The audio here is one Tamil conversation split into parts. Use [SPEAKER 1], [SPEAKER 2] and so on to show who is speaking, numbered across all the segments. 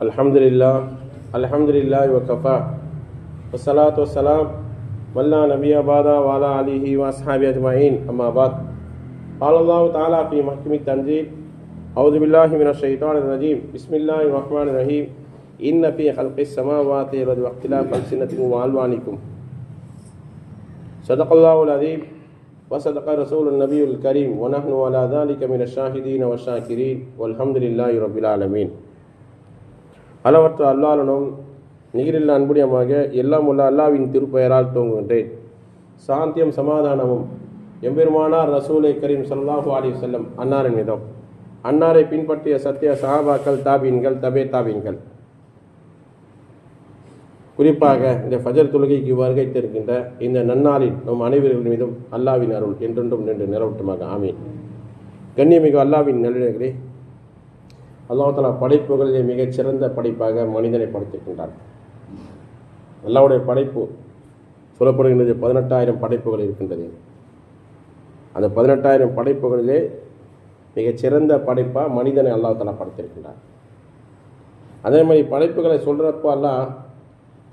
[SPEAKER 1] الحمد لله الحمد لله وكفى والصلاة والسلام ولا نبي بعد وعلى آله وأصحابه أجمعين أما بعد قال الله تعالى في محكم التنزيل أعوذ بالله من الشيطان الرجيم بسم الله الرحمن الرحيم إن في خلق السماوات والأرض واختلاف ألسنتكم وألوانكم صدق الله العظيم وصدق رسول النبي الكريم ونحن على ذلك من الشاهدين والشاكرين والحمد لله رب العالمين அளவற்ற அல்லாளனும் நிகரில் அன்புடையமாக எல்லாம் உள்ள அல்லாவின் திருப்பெயரால் தோங்குகின்றேன் சாந்தியம் சமாதானமும் எம்பெருமானார் ரசூலை கரீம் சல்லாஹூ அலி செல்லம் அன்னாரின் மீதும் அன்னாரை பின்பற்றிய சத்திய சஹாபாக்கள் தாபீன்கள் தபே தாபீன்கள். குறிப்பாக இந்த ஃபஜர் தொழுகைக்கு வருகை தருகின்ற இந்த நன்னாளில் நம் அனைவர்கள் மீதும் அல்லாவின் அருள் என்றென்றும் நின்று நிறவட்டுமாக ஆமீன். கண்ணியமிகு அல்லாவின் நல்லே அல்லாஹால படைப்புகளிலே மிகச் சிறந்த படைப்பாக மனிதனை படைத்திருக்கின்றார் அல்லாவுடைய படைப்பு சொல்லப்படுகின்றது பதினெட்டாயிரம் படைப்புகள் இருக்கின்றது. அந்த பதினெட்டாயிரம் படைப்புகளிலே மிகச்சிறந்த படைப்பாக மனிதனை அல்லாஹால படைத்திருக்கின்றார் அதே மாதிரி படைப்புகளை சொல்கிறப்பெல்லாம்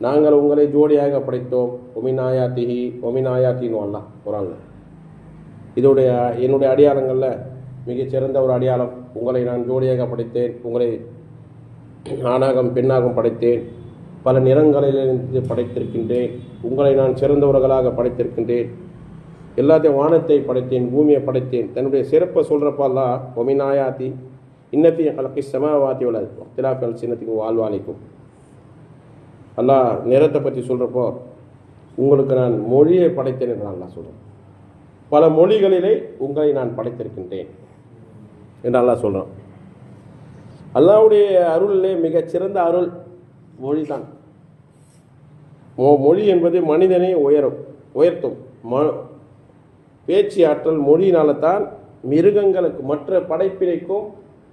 [SPEAKER 1] நாங்கள் உங்களை ஜோடியாக படைத்தோம். ஒமினாயாத்திஹி ஒமினாயாத்தின்னு அல்லா போகிறாங்க இதோடைய என்னுடைய அடையாளங்களில் மிகச்சிறந்த ஒரு அடையாளம் உங்களை நான் ஜோடியாக படைத்தேன். உங்களை ஆணாகம் பெண்ணாகம் படைத்தேன். பல நிறங்களிலிருந்து படைத்திருக்கின்றேன். உங்களை நான் சிறந்தவர்களாக படைத்திருக்கின்றேன். எல்லாத்தையும் வானத்தை படைத்தேன் பூமியை படைத்தேன். தன்னுடைய சிறப்பை சொல்கிறப்பெல்லாம் ஒமினாயாத்தி இன்னத்தையும் கலக்கி சமாவாத்தி உள்ளது. திலாக்கல் சின்னத்துக்கு வாழ்வாளிக்கும் அல்லா நிறத்தை பற்றி சொல்கிறப்போ உங்களுக்கு நான் மொழியை படைத்தேன் என்று அல்லாஹ் சொல்கிறேன் பல மொழிகளிலே உங்களை நான் படைத்திருக்கின்றேன். என்று அல்லாஹ் சொல்கிறான் அல்லாவுடைய அருளிலே மிகச் சிறந்த அருள் மொழி தான் மொழி என்பது மனிதனை உயரும் உயர்த்தும். ம பேச்சு ஆற்றல் மொழியினால தான் மிருகங்களுக்கு மற்ற படைப்பினைக்கும்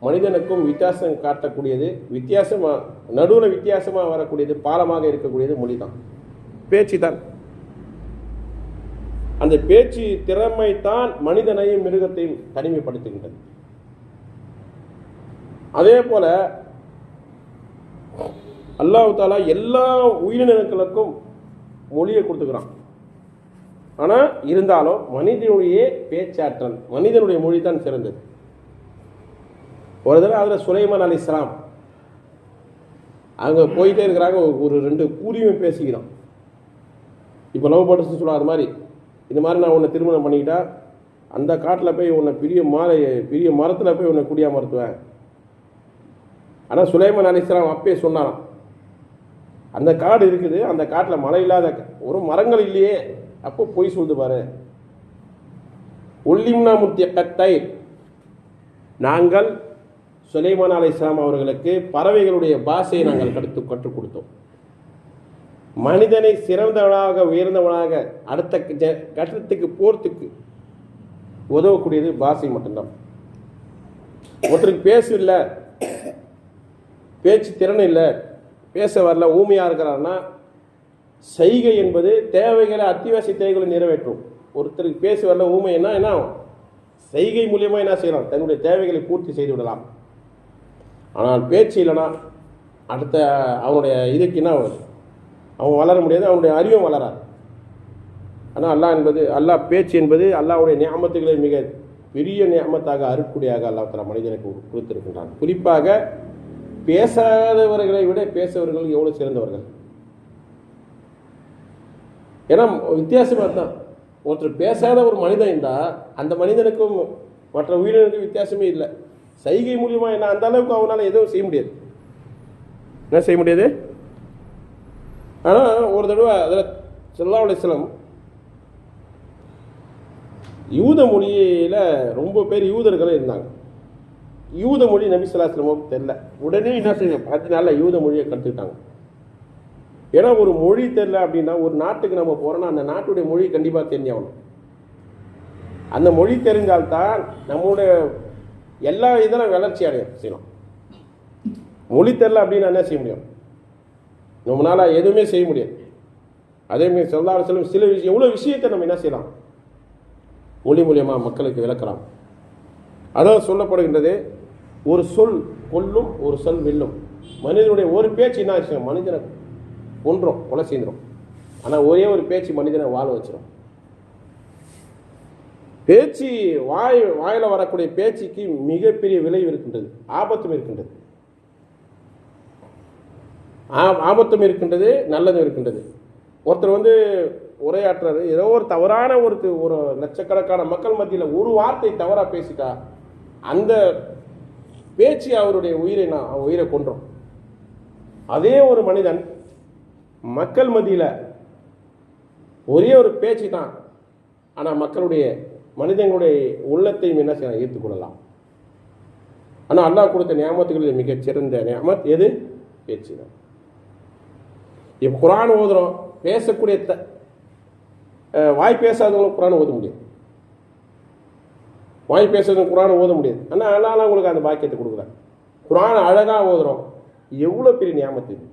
[SPEAKER 1] மனிதனுக்கும் வித்தியாசம் காட்டக்கூடியது வித்தியாசமாக நடுவில் வித்தியாசமாக வரக்கூடியது பாலமாக இருக்கக்கூடியது மொழி தான் பேச்சு தான் அந்த பேச்சு திறமை தான் மனிதனையும் மிருகத்தையும் தனிமைப்படுத்துகின்றது. அதே போல அல்லாஹ் தாலா எல்லா உயிரினங்களுக்கும் மொழியை கொடுத்துக்கிறான். ஆனால் இருந்தாலும் மனிதனுடைய பேச்சாற்றல் மனிதனுடைய மொழி தான் சிறந்தது. ஒரு தடவை அதில் சுலைமான் அலி இஸ்லாம் அங்கே போயிட்டே இருக்கிறாங்க ஒரு ரெண்டு கூலியுமே பேசிக்கிறான். இப்போ லவ் பர்ட்ஸ் சொல்ல அது மாதிரி. இந்த மாதிரி நான் உன்னை திருமணம் பண்ணிக்கிட்டா அந்த காட்டில் போய் உன்னை பெரிய மாலை பெரிய மரத்தில் போய் உன்னை குடியாக மறுத்துவேன் ஆனால் சுலைமன் அலிஸ்லாம் அப்பயே சொன்னாராம் அந்த காடு இருக்குது அந்த காட்டில் மழை இல்லாத ஒரு மரங்கள் இல்லையே அப்போ பொய் சொல்லுது பாரு. உள்ளிம்னா முத்திய கத்தை நாங்கள் சுலைமான் அலை இஸ்லாம் அவர்களுக்கு பறவைகளுடைய பாஷையை நாங்கள் கடுத்து கற்றுக் கொடுத்தோம். மனிதனை சிறந்தவனாக உயர்ந்தவனாக அடுத்த கட்டத்துக்கு போகிறதுக்கு உதவக்கூடியது பாஷை மட்டும்தான். ஒருத்தருக்கு பேசு இல்லை பேச்சு திறன் இல்லை பேச வரல ஊமையாக இருக்கிறாருன்னா செய்கை என்பது தேவைகளை அத்தியாவசிய தேவைகளை நிறைவேற்றும். ஒருத்தருக்கு பேச வரல ஊமைன்னா என்ன செய்கை மூலியமாக என்ன செய்யலாம்? தன்னுடைய தேவைகளை பூர்த்தி செய்து விடலாம். ஆனால் பேச்சு இல்லைன்னா அடுத்த அவனுடைய இதுக்கு என்ன அவன் வளர முடியாது அவனுடைய அறிவும் வளராது. ஆனால் அல்லாஹ் என்பது அல்லாஹ் பேச்சு என்பது அல்லாவுடைய நியாமத்துகளை மிக பெரிய நியாமத்தாக அருட்குடியாக அல்லாஹ் தலா மனிதனுக்கு கொடுத்திருக்கின்றான். குறிப்பாக பேசாதவர்களை விட பேசவர்கள் எவ்வளோ சிறந்தவர்கள்? ஏன்னா வித்தியாசமாக தான் ஒருத்தர் பேசாத ஒரு மனிதன் இருந்தால் அந்த மனிதனுக்கும் மற்ற உயிரினருக்கும் வித்தியாசமே இல்லை. சைகை மூலியமா என்ன அந்த அளவுக்கு அவனால் எதுவும் செய்ய முடியாது. என்ன செய்ய முடியாது? ஆனால் ஒரு தடவை அதில் சொல்லா அலிஸ்லாம் யூத மொழியில் ரொம்ப பேர் யூதர்கள் இருந்தாங்க. யூத மொழி நபி தெரில உடனே என்ன செய்யணும்? பத்து நாளில் யூத மொழியை கற்றுக்கிட்டாங்க ஏன்னா ஒரு மொழி தெரில அப்படின்னா ஒரு நாட்டுக்கு நம்ம போகிறோன்னா அந்த நாட்டுடைய மொழி கண்டிப்பாக தெரிஞ்சாகணும். அந்த மொழி தெரிஞ்சால்தான் நம்மளுடைய எல்லா இதெல்லாம் வளர்ச்சி அடையும் செய்யலாம் மொழி தெரில அப்படின்னா என்ன செய்ய முடியும்? நம்மளால் எதுவுமே செய்ய முடியாது. அதேமாதிரி சொல்லாத செல்லும் சில விஷயம் எவ்வளோ விஷயத்தை நம்ம என்ன செய்யலாம்? மொழி மூலியமாக மக்களுக்கு விளக்கலாம். அதான் சொல்லப்படுகின்றது ஒரு சொல் கொல்லும் ஒரு சொல் வெல்லும். மனிதனுடைய ஒரு பேச்சு என்ன ஆச்சு மனிதனை கொன்றோம் கொலை செய்கிறோம் ஆனால் ஒரே ஒரு பேச்சு மனிதனை வாழ வச்சிடும் பேச்சு வாய் வாயில் வரக்கூடிய பேச்சுக்கு மிகப்பெரிய விளைவு இருக்கின்றது. ஆபத்தும் இருக்கின்றது. ஆ- ஆபத்தும் இருக்கின்றது நல்லதும் இருக்கின்றது. ஒருத்தர் வந்து உரையாற்றுறாரு. ஏதோ ஒரு தவறான ஒரு ஒரு லட்சக்கணக்கான மக்கள் மத்தியில் ஒரு வார்த்தை தவறாக பேசிட்டா அந்த பேச்சு அவருடைய உயிரை நான் உயிரை கொன்றோம். அதே ஒரு மனிதன் மக்கள் மத்தியில் ஒரே ஒரு பேச்சு தான். ஆனால் மக்களுடைய மனிதங்களுடைய உள்ளத்தையும் என்ன செய்யலாம்? ஈர்த்துக்கொள்ளலாம் ஆனால் அல்லாஹ் கொடுத்த நியாமத்துகளில் மிகச்சிறந்த நியமத். எது? பேச்சு தான். இப்போ குரான் ஓதுறோம் பேசக்கூடிய த வாய் பேசாதவங்களும் குரான் ஓத முடியும் வாய் பேசுறவங்க குரான் ஓத முடியாது. ஆனால் அதனால் உங்களுக்கு அந்த பாக்கியத்தை கொடுக்குறேன். குரான் அழகாக ஓதுறோம். எவ்வளோ பெரிய நியாமத்து இது?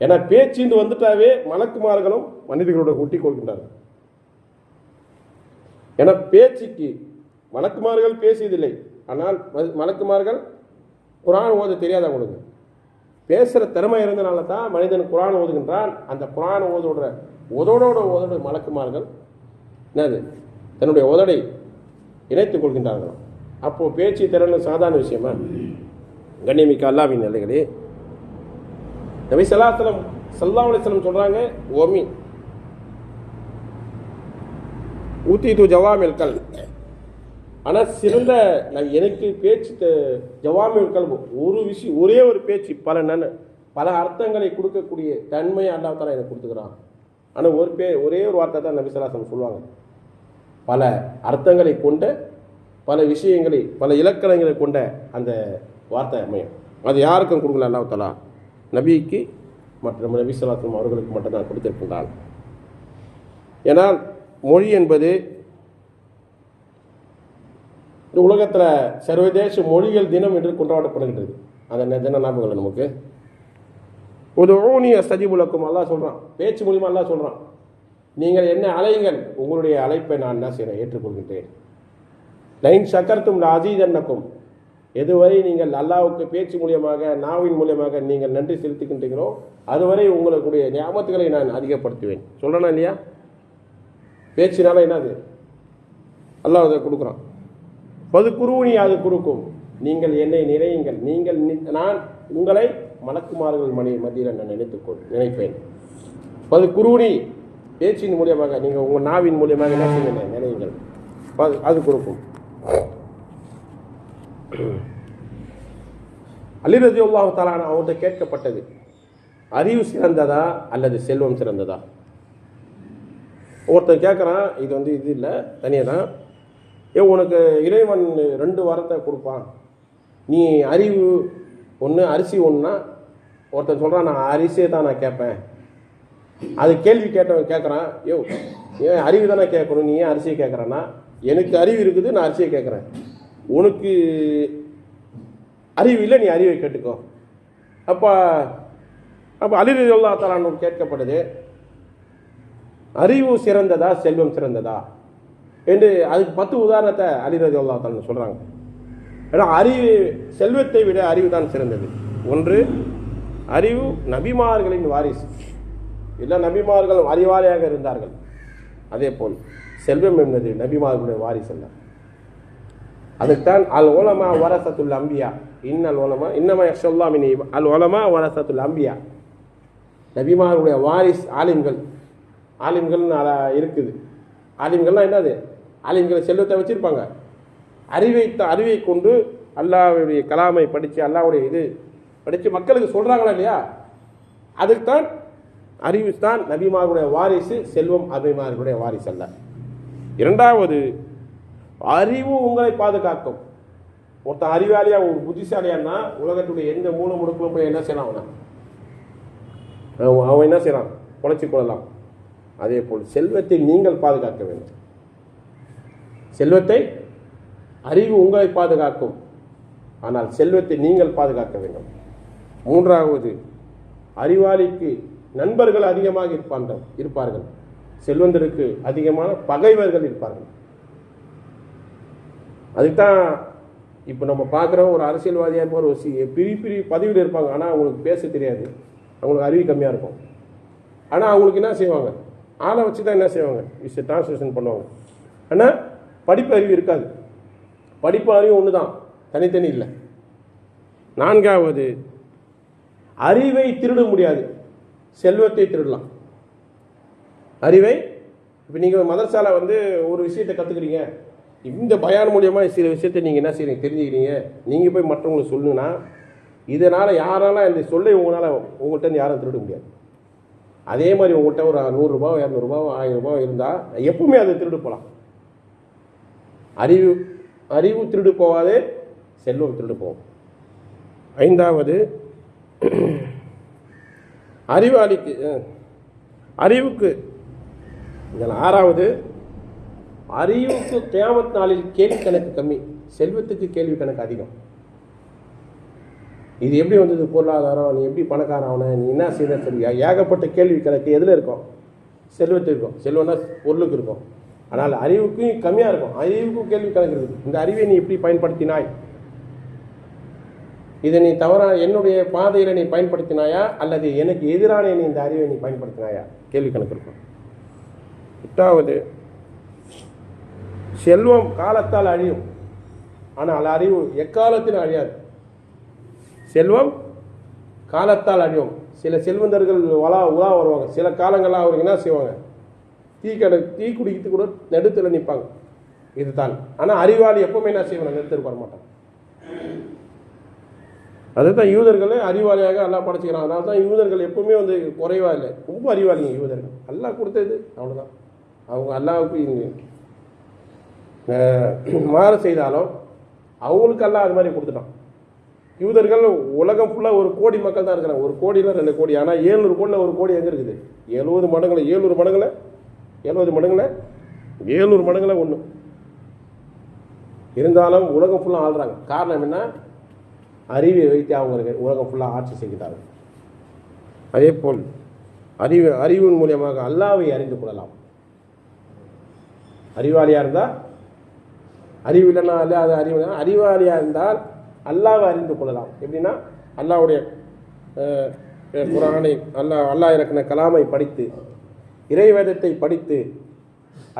[SPEAKER 1] ஏன்னா பேச்சிந்து வந்துட்டாவே மலக்குமார்களும் மனிதர்களோட ஒட்டி கொள்கின்றார்கள். ஏன்னா பேச்சுக்கு மலக்குமார்கள் பேசியதில்லை. ஆனால் மலக்குமார்கள் குரான் ஓத தெரியாதவங்களுக்கு பேசுகிற திறமை இருந்தனால தான் மனிதன் குரான் ஓதுகின்றான். அந்த குரான் ஓதோட உதடோட உதடு மலக்குமார்கள் என்னது? தன்னுடைய உதடை இணைத்துக் கொள்கின்றார்கள்? அப்போது பேச்சு திறன் சாதாரண விஷயமா? கண்ணியமிக்க அல்லாவின் நிலைகளே. நபி சலாத்தலம் சல்லா அலிஸ்லம் சொல்கிறாங்க ஒமி ஊத்தி து ஜவாமில் கல். ஆனால் சிறந்த நான் எனக்கு பேச்சு த- ஜவாமில் கல். ஒரு விஷயம் ஒரே ஒரு பேச்சு பல நன் பல அர்த்தங்களை கொடுக்கக்கூடிய தன்மையை அல்லாஹ் எனக்கு கொடுத்துக்கிறான். ஆனால் ஒரு பே ஒரே ஒரு வார்த்தை தான் நபி சலாசம் சொல்லுவாங்க. பல அர்த்தங்களை கொண்ட பல விஷயங்களை பல இலக்கணங்களை கொண்ட அந்த வார்த்தை அமையும். அது யாருக்கும் கொடுக்கல? அல்லாஹ் நபிக்கு மற்றும் நபி சலாசம் அவர்களுக்கு மட்டும்தான் கொடுத்திருக்கின்றான். ஏனால் மொழி என்பது இந்த உலகத்தில் சர்வதேச மொழிகள் தினம் என்று கொண்டாடப்படுகின்றது. அந்த நே- தின ஞாபகம் நமக்கு? ஒரு ஓனிய சஜிபுலக்கும் அல்லா சொல்கிறான் பேச்சு மூலியமாக அல்லா சொல்கிறான் நீங்கள் என்ன அலையுங்கள் உங்களுடைய அழைப்பை நான் என்ன செய்கிறேன் ஏற்றுக்கொள்கின்றேன். லைன் சக்கரத்தும் அஜீதன்னக்கும் எதுவரை நீங்கள் அல்லாவுக்கு பேச்சு மூலியமாக நாவின் மூலியமாக நீங்கள் நன்றி செலுத்துகின்றீங்களோ அதுவரை உங்களுடைய ஞாபகத்துகளை நான் அதிகப்படுத்துவேன். சொல்கிறேனா இல்லையா? பேச்சினால என்னது? அல்லாஹ் அதை கொடுக்குறான். பது குருவினி அது குறுக்கும். நீங்கள் என்னை நிறையுங்கள். நீங்கள் நான் உங்களை மலக்குமார்கள் மணி மத்தியில் நான் நினைத்துக்கொள் நினைப்பேன். பது குருவினி பேச்சின் மூலியமாக நீங்கள் உங்கள் நாவின் மூலியமாக என்ன செய்யுங்க? நினையுங்கள். அது அது கொடுக்கும். அலிரதி அல்லாஹு தாலான அவர்கிட்ட கேட்கப்பட்டது. அறிவு சிறந்ததா அல்லது செல்வம் சிறந்ததா? ஒருத்தன் கேட்குறான் இது வந்து இது இல்லை தனியாக தான் ஏ உனக்கு இறைவன் ரெண்டு வாரத்தை கொடுப்பான். நீ அறிவு ஒன்று அரிசி ஒன்றுனா ஒருத்தன் சொல்கிறான் நான் அரிசியை தான் நான் கேட்பேன் அது கேள்வி கேட்டவன் கேட்குறான் யோ ஏன் அறிவு தானே கேட்கணும் நீ ஏன் அரிசியை கேட்குறேன்னா எனக்கு அறிவு இருக்குது நான் அரிசியை கேட்குறேன் உனக்கு அறிவு இல்லை நீ அறிவை கேட்டுக்கோ. அப்போ அப்போ அலிரதி அல்லா தலான்னு கேட்கப்படுது அறிவு சிறந்ததா செல்வம் சிறந்ததா? என்று அதுக்கு பத்து உதாரணத்தை அலிரதி அல்லா தலான்னு சொல்கிறாங்க ஏன்னா அறிவு செல்வத்தை விட அறிவு தான் சிறந்தது. ஒன்று அறிவு நபிமார்களின் வாரிசு. இல்லை நபிமார்களும் அறிவாளியாக இருந்தார்கள். அதே போல் செல்வம் என்பது நபிமார்களுடைய வாரிசல்ல. அதுக்குத்தான் அல் ஓலமா வரசத்துல் அம்பியா. இன்னல் ஓலமா இன்னமா யக்ஷல்லாமினி அல் ஓலமா வரசத்துல் அம்பியா. நபிமாருடைய வாரிஸ் ஆலிம்கள். ஆலிம்கள் இருக்குது. ஆலிம்கள்லாம் என்னது? ஆலிம்களை செல்வத்தை வச்சுருப்பாங்க. அறிவை அறிவை கொண்டு அல்லாவுடைய கலாமை படித்து அல்லாவுடைய இது படித்து மக்களுக்கு சொல்கிறாங்களா இல்லையா? அதுக்குத்தான் தான் அறிவித்தான் நபிமார்களுடைய வாரிசு செல்வம் அபிமார்களுடைய வாரிசு அல்ல இரண்டாவது அறிவு உங்களை பாதுகாக்கும். ஒருத்தன் அறிவாளியா ஒரு புத்திசாலியான்னா உலகத்துடைய எந்த மூலம் முடுக்கலும் போய் என்ன செய்யலாம் அவனை? அவன் அவன் என்ன செய்யறான் குழைச்சி கொள்ளலாம். அதே போல் செல்வத்தை நீங்கள் பாதுகாக்க வேண்டும். செல்வத்தை அறிவு உங்களை பாதுகாக்கும். ஆனால் செல்வத்தை நீங்கள் பாதுகாக்க வேண்டும். மூன்றாவது அறிவாளிக்கு நண்பர்கள் அதிகமாக இருப்பார்கள் இருப்பார்கள். செல்வந்தருக்கு அதிகமான பகைவர்கள் இருப்பார்கள். அதுதான் இப்போ நம்ம பார்க்குறோம் ஒரு அரசியல்வாதியாக இருப்பார் ஒரு சி பெரிய பெரிய பதவியில் இருப்பாங்க. ஆனால் அவங்களுக்கு பேச தெரியாது. அவங்களுக்கு அறிவு கம்மியாக இருக்கும். ஆனால் அவங்களுக்கு என்ன செய்வாங்க? ஆளை வச்சு தான் என்ன செய்வாங்க? இஸ் டிரான்ஸ்லேஷன் பண்ணுவாங்க. ஆனால் படிப்பு அறிவு இருக்காது. படிப்பு அறிவு ஒன்று தான் தனித்தனி இல்லை. நான்காவது அறிவை திருட முடியாது. செல்வத்தை திருடலாம். அறிவை இப்போ நீங்கள் மதரசால வந்து ஒரு விஷயத்தை கற்றுக்குறீங்க இந்த பயான் மூலியமாக சில விஷயத்தை நீங்கள் என்ன செய்கிறீங்க தெரிஞ்சுக்கிறீங்க. நீங்கள் போய் மற்றவங்களுக்கு சொல்லுங்கன்னா இதனால் யாரால இந்த சொல்லை உங்களால் உங்கள்கிட்ட யாரும் திருட முடியாது. அதே மாதிரி உங்கள்கிட்ட ஒரு நூறுரூபா இரநூறுபா ஆயிரம் ரூபாய் இருந்தால் எப்பவுமே அதை திருடு போகலாம் அறிவு அறிவு திருடு போகாது செல்வம் திருடு போகும். ஐந்தாவது அறிவாளிக்கு அறிவுக்கு. இதில் ஆறாவது அறிவுக்கு கியாமத் நாளில் கேள்வி கணக்கு கம்மி. செல்வத்துக்கு கேள்வி கணக்கு அதிகம். இது எப்படி வந்தது பொருளாதாரம்? நீ எப்படி பணக்காரன் ஆன? நீ என்ன செய்த? சொல்லியா ஏகப்பட்ட கேள்வி கணக்கு எதில் இருக்கும்? செல்வத்துக்கு இருக்கும். செல்வம்னா பொருளுக்கு இருக்கும். ஆனால் அறிவுக்கும் கம்மியாக இருக்கும். அறிவுக்கும் கேள்வி கணக்கு இருக்குது. இந்த அறிவை நீ எப்படி பயன்படுத்தினாய்? இதை நீ தவறா என்னுடைய பாதையில் நீ பயன்படுத்தினாயா? அல்லது எனக்கு எதிரான நீ இந்த அறிவை நீ பயன்படுத்தினாயா? கேள்வி கணக்கு இருக்கும். எட்டாவது செல்வம் காலத்தால் அழியும். ஆனால் அறிவு எக்காலத்தில் அழியாது. செல்வம் காலத்தால் அழியும். சில செல்வந்தர்கள் வளா உலா வருவாங்க. சில காலங்களாக அவங்க என்ன செய்வாங்க? தீ கடை தீ குடிக்கிறது கூட நெடுத்தில் நிற்பாங்க இதுதான். ஆனால் அறிவாளி எப்பவுமே என்ன செய்வாங்க? நெடுத்துக்கு வர மாட்டாங்க அதுதான் யூதர்களே அறிவாளியாக எல்லாம் படைச்சிக்கிறான். அதனால தான் யூதர்கள் எப்பவுமே வந்து குறைவாக இல்லை. ரொம்ப அறிவாளிங்க யூதர்கள். எல்லாம் கொடுத்தது அவ்வளோதான் அவங்க அல்லாவுக்கு மாற செய்தாலும் அவங்களுக்கு அல்லாஹ் அது மாதிரி கொடுத்துட்டான். யூதர்கள் உலகம் ஃபுல்லாக ஒரு கோடி மக்கள் தான் இருக்கிறாங்க. ஒரு கோடியில் ரெண்டு கோடி. ஆனால் ஏழ்நூறு கோடியில் ஒரு கோடி எங்கே இருக்குது? எழுபது மடங்களை ஏழ்நூறு மடங்குல எழுபது மடங்களை ஏழ்நூறு மடங்களை ஒன்று இருந்தாலும் உலகம் ஃபுல்லாக ஆள்றாங்க. காரணம் என்ன அறிவை வைத்து அவங்க உலகம் ஃபுல்லாக ஆட்சி செய்கிறார்கள். அதே போல் அறிவு அறிவின் மூலியமாக அல்லாவை அறிந்து கொள்ளலாம். அறிவாளியாக இருந்தால் அறிவு இல்லைன்னா அல்ல அது அறிவு அறிவாளியாக இருந்தால் அல்லாவை அறிந்து கொள்ளலாம். எப்படின்னா அல்லாவுடைய குரானை அல்லாஹ் அல்லாஹ் இறக்கின கலாமை படித்து இறைவேதத்தை படித்து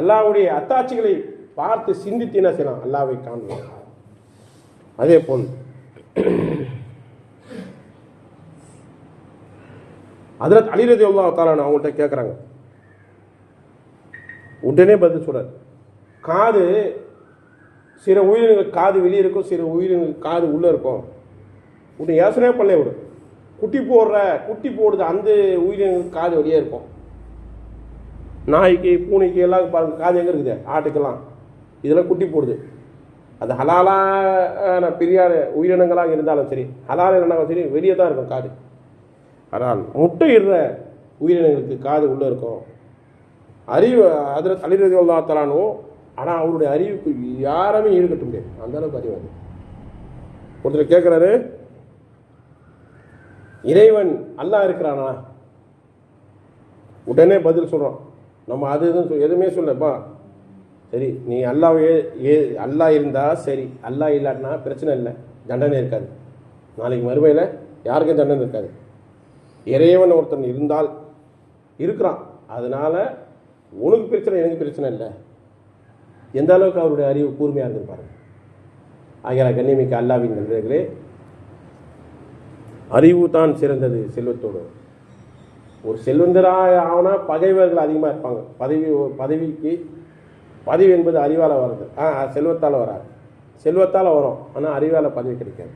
[SPEAKER 1] அல்லாஹ்வுடைய அத்தாட்சிகளை பார்த்து சிந்தித்து என்ன செய்யலாம்? அல்லாவை காணலாம் அதே போல் அதில் அலிரதி அல்லா தாலான அவங்கள்ட்ட கேட்குறாங்க உடனே பதில் சொல்கிறார் காது சில உயிரினங்கள் காது வெளியே இருக்கும் சில உயிரினங்கள் காது உள்ளே இருக்கும். உன்னை யோசனையே பண்ணல விடு குட்டி போடுற குட்டி போடுது அந்த உயிரினங்களுக்கு காது வெளியே இருக்கும். நாய்க்கு பூனைக்கு எல்லாம் பாருங்கள் காது எங்கே இருக்குது? ஆட்டுக்கெல்லாம். இதெல்லாம் குட்டி போடுது. அது ஹலாலான பெரியார உயிரினங்களாக இருந்தாலும் சரி ஹலால் இருந்தாலும் சரி வெளியே தான் இருக்கும் காது. ஆனால் முட்டையிடுற உயிரினங்களுக்கு காது உள்ளே இருக்கும். அறிவு அதில் அலிரதி அல்லா தலானோ ஆனால் அவருடைய அறிவுக்கு யாருமே ஈடுகட்ட முடியாது. அந்த அளவுக்கு அறிவு அது. ஒருத்தர் கேட்குறாரு இறைவன் அல்லாஹ் இருக்கிறானா? உடனே பதில் சொல்கிறோம் நம்ம அது எதுவும் சொல் எதுவுமே சொல்லப்பா சரி நீ அல்லாவே ஏ அல்லாஹ் இருந்தால் சரி அல்லாஹ் இல்லாட்டினா பிரச்சனை இல்லை தண்டனை இருக்காது. நாளைக்கு மறுமையில் யாருக்கும் தண்டனை இருக்காது. இறைவன் ஒருத்தன் இருந்தால் இருக்கிறான். அதனால் உனக்கு பிரச்சனை எனக்கு பிரச்சனை இல்லை. எந்த அளவுக்கு அவருடைய அறிவு கூர்மையாக இருந்திருப்பாரு பாருங்க. ஆகிய கண்ணியமிக்க அல்லாவின் நண்பர்களே அறிவு தான் சிறந்தது செல்வத்தோடு. ஒரு செல்வந்தராக ஆகுனா பகைவர்கள் அதிகமாக இருப்பாங்க. பதவி பதவிக்கு பதவி என்பது அறிவால் வர்றது. ஆ செல்வத்தால் வராது. செல்வத்தால் வரும். ஆனால் அறிவால் பதவி கிடைக்காது.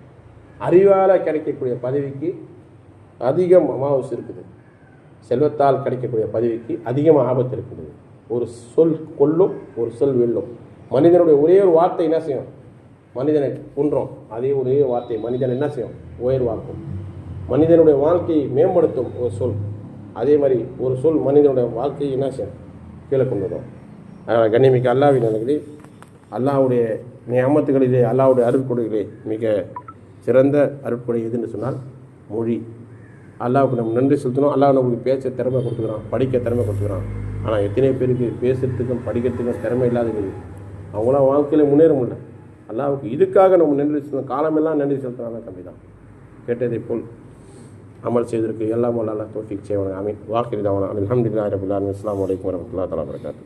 [SPEAKER 1] அறிவால் கிடைக்கக்கூடிய பதவிக்கு அதிக மாவுஸ் இருக்குது. செல்வத்தால் கிடைக்கக்கூடிய பதவிக்கு அதிகமாக ஆபத்து இருக்குது. ஒரு சொல் கொல்லும் ஒரு சொல் வெல்லும். மனிதனுடைய ஒரே ஒரு வார்த்தை என்ன செய்யும்? மனிதனை குன்றும். அதே ஒரே வார்த்தை மனிதன் என்ன செய்யும்? உயர்வாக்கும் மனிதனுடைய வாழ்க்கையை மேம்படுத்தும் ஒரு சொல். அதே மாதிரி ஒரு சொல் மனிதனுடைய வாழ்க்கையை என்ன செய்யும்? கீழே கொண்டு வரும். கண்ணியமிக்க அல்லாவின் நிலைகளில் அல்லாவுடைய நியமத்துகளிலே அல்லாவுடைய அருட்கொடைகளே மிக சிறந்த அருட்கொடை எதுன்னு சொன்னால் மொழி. அல்லாவுக்கு நம்ம நன்றி செலுத்தணும். அல்லாஹ் நம்மளுக்கு பேச திறமை கொடுத்துக்கிறான் படிக்க திறமை கொடுத்துக்கிறான். ஆனால் எத்தனை பேருக்கு பேசுறதுக்கும் படிக்கிறதுக்கும் திறமை இல்லாதது அவங்களாம் வாழ்க்கையில் முன்னேற முடியல. அல்லாவுக்கு இதுக்காக நம்ம நன்றி செலுத்தணும். காலமெல்லாம் நன்றி செலுத்தினா கம்மி தான். கேட்டதை போல் அமல் செய்திருக்கு எல்லாம் அல்லா அல்லாஹ் தோஃபிக் செய்வாங்க அமீன் வாக்கிரி தாவான. அலமதுல்லா ரபுல்லா அஸ்லாம் வலைக்கம் வரமத்துல்லா தலா வரகாத்து